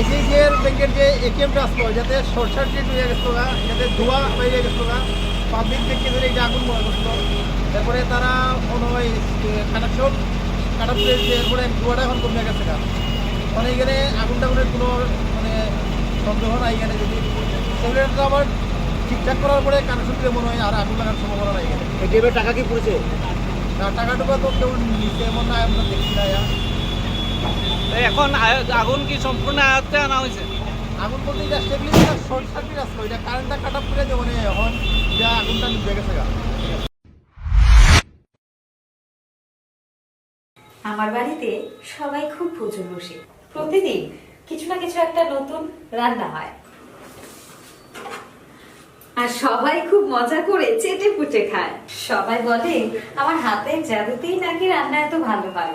ICICI ব্যাংকের যে এটিএমটা আসলো যাতে শর্ট সার্কিট হয়ে গেছিল না যাতে ধোয়া বাইরে গেছিল না পাবলিক দেখে ধরে এটা আগুন মনে করছিল তারপরে তারা কোনো কানেকশন কাটা পেয়েছে এরপরে ধোয়াটা এখন কমে গেছে না মানে এখানে আগুন টাগুনের কোনো মানে সন্দেহ নাই এখানে যদি সেগুলো আবার ঠিকঠাক করার পরে কানেকশন দিলে মনে হয় আর আগুন লাগার সম্ভাবনা নাই এখানে টাকা কি পড়েছে টাকাটুকু তো কেউ নিচে এমন না আমরা দেখছি না ইয়া। এখন আগুন কি সম্পূর্ণ আয়ত্তে আনা হয়েছে? আগুন বলতে এটা স্টেবিলাইজার শর্ট সার্কিট আসলো এটা কারেন্টটা কাট আপ করে দেবো এখন যা আগুনটা নিভে গেছে আমার বাড়িতে সবাই খুব প্রচুর বসে প্রতিদিন কিছু না কিছু একটা নতুন রান্না হয়। আর সবাই খুব মজা করে চেটে পুটে খায়। সবাই বলে আমার হাতের জাদুতেই নাকি রান্না এত ভালো হয়?